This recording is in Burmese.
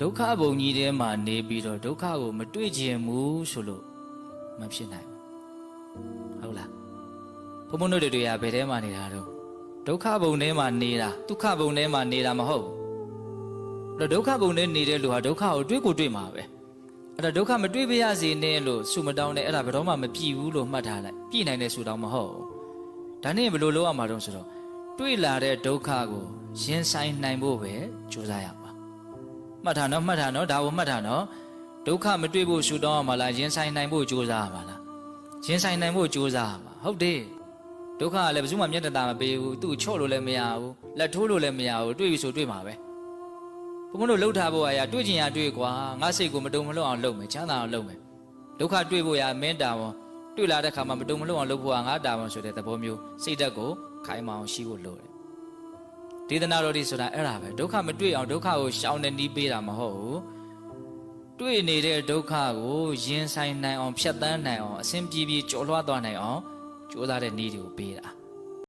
ဒုက္ခဘုံကြီးထဲမှာနေပြီးတော့ဒုက္ခကိုမတွေ့ခြင်းဘူးဆိုလို့မဖြစ်နိုင်ဘူးဟုတ်လားဘုံဘုံတို့တွေကဘယ်ထဲမှာနေတာတော့ဒုက္ခဘုံထဲမှာနေတာဒုက္ခဘုံထဲမှာနေတာမဟုတ်ဘူးအဲ့တော့ဒုက္ခဘုံထဲနေတဲ့လူဟာဒုက္ခကိုတွေ့ကိုတွေ့မှာပဲအဲ့တော့ဒုက္ခမတွေ့ပါရစေနဲ့လို့ဆုမတောင်းနဲ့အဲ့ဒါဘယ်တော့မှမပြည့်ဘူးလို့မှတ်ထားလိုက်ပြည့်နိုင်တဲ့ဆုတောင်းမဟုတ်ဘူးဒါနဲ့ဘယ်လိုလုပ်ရမှာတော့ဆိုတော့တွေ့လာတဲ့ဒုက္ခကိုရင်ဆိုင်နိုင်ဖို့ပဲကြိုးစားရမှာ မှတ်ထားနော်မှတ်ထားနော်ဒါကိုမှတ်ထားနော်ဒုက္ခမတွေ့ဖို့ရှုတောင်းရမှာလားရင်ဆိုင်နိုင်ဖို့ကြိုးစားရမှာလားရင်ဆိုင်နိုင်ဖို့ကြိုးစားရမှာဟုတ်တယ်ဒုက္ခကလည်းဘယ်သူမှမျက်တတာမပေးဘူးသူ့ချော့လို့လည်းမရဘူးလက်ထိုးလို့လည်းမရဘူးတွေ့ပြီဆိုတွေ့မှာပဲဘုံမလို့လှုပ်ထားဖို့အရာတွေ့ချင်ရတွေ့ကွာငါစိတ်ကိုမတုံမလွတ်အောင်လုပ်မယ်ချမ်းသာအောင်လုပ်မယ်ဒုက္ခတွေ့ဖို့အရာမင်းတာဝန်တွေ့လာတဲ့ခါမှာမတုံမလွတ်အောင်လုပ်ဖို့ကငါတာဝန်ဆိုတဲ့သဘောမျိုးစိတ်ဓာတ်ကိုခိုင်မာအောင်ရှိဖို့လိုတယ် ဒေသနာတော်ဒီဆိုတာအဲ့ဒါပဲဒုက္ခမတွေ့အောင်ဒုက္ခကိုရှောင်နေနီးပေးတာမဟုတ်ဘူးတွေ့နေတဲ့ဒုက္ခကိုရင်ဆိုင်နိုင်အောင်ဖြတ်တန်းနိုင်အောင်အစဉ်ပြေပြေကျော်လွှားသွားနိုင်အောင်ကြိုးစားတဲ့နည်းတွေကိုပေးတာ